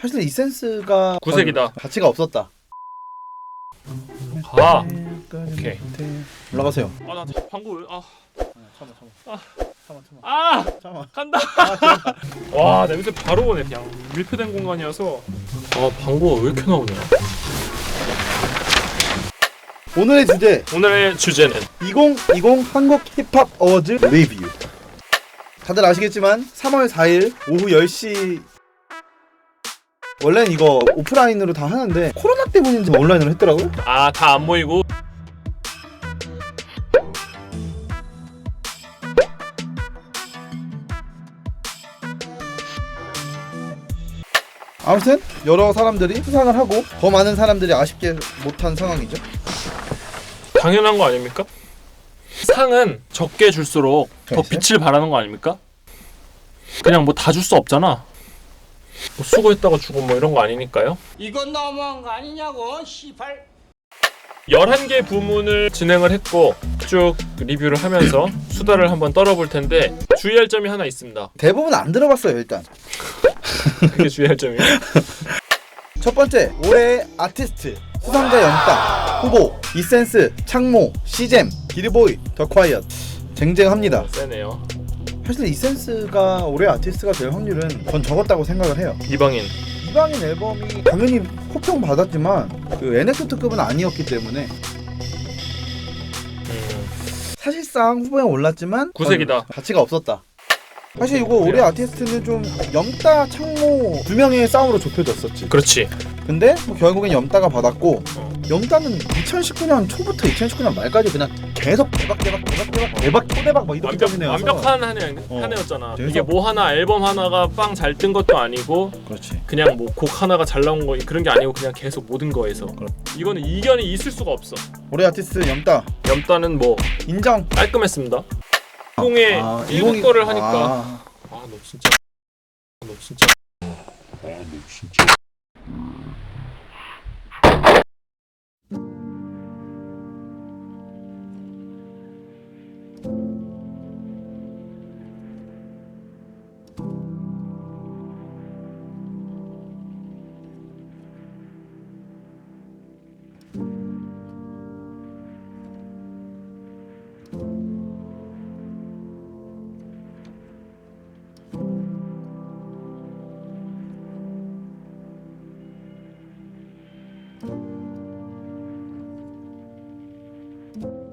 사실 이 센스가 구색이다. 가치가 없었다. 가. 오케이. 올라가세요. 아나 방구 아, 참아 아. 참아 참아 아 참아. 간다. 아. 와 냄새 바로 오네 그냥 밀폐된 공간이어서. 아 방구가 왜 이렇게 나오냐? 오늘의 주제 오늘의 주제는 2020 한국 힙합 어워즈 리뷰. 다들 아시겠지만 3월 4일 오후 10시 원래는 이거 오프라인으로 다 하는데 코로나 때문인지 온라인으로 했더라고요. 아 다 안 모이고 아무튼 여러 사람들이 수상을 하고 더 많은 사람들이 아쉽게 못한 상황이죠. 당연한 거 아닙니까? 상은 적게 줄수록 더. 빛을 발하는 거 아닙니까? 그냥 뭐 다 줄 수 없잖아. 뭐 수고했다고 주고 뭐 이런 거 아니니까요. 이건 너무한 거 아니냐고 시발 11개 부문을 진행을 했고 쭉 리뷰를 하면서 수다를 한번 떨어볼 텐데 주의할 점이 하나 있습니다. 대부분 안 들어봤어요 일단. 그게 주의할 점이에요. 첫 번째 올해의 아티스트 수상자 연당 후보 이센스 창모 시잼 기리보이 더 콰이엇 쟁쟁합니다. 세네요. 사실 이센스가 올해 아티스트가 될 확률은 전 적었다고 생각을 해요. 이방인. 이방인 앨범이 당연히 호평 받았지만 그 NX트급은 아니었기 때문에 음, 사실상 후보에 올랐지만 구색이다. 전 가치가 없었다. 사실 이거 올해 아티스트는 좀 염따 창모 두 명의 싸움으로 좁혀졌었지. 그렇지. 근데 뭐 결국엔 염따가 받았고 어. 염따는 2019년 초부터 2019년 말까지 그냥 계속 대박 대박 대박 대박 대박 초대박 막 이렇게 완벽 짜증내서 완벽한 한 해, 어. 한 해였잖아. 그래서- 이게 뭐 하나 앨범 하나가 빵 잘 뜬 것도 아니고 그렇지. 그냥 뭐 곡 하나가 잘 나온 거 그런 게 아니고 그냥 계속 모든 거에서 이거는 이견이 있을 수가 없어. 올해 아티스트 염따 염따는 뭐 인정. 깔끔했습니다. 20에 아, 1국 거를 하니까 아, 아 너 진짜 너 진짜 thank you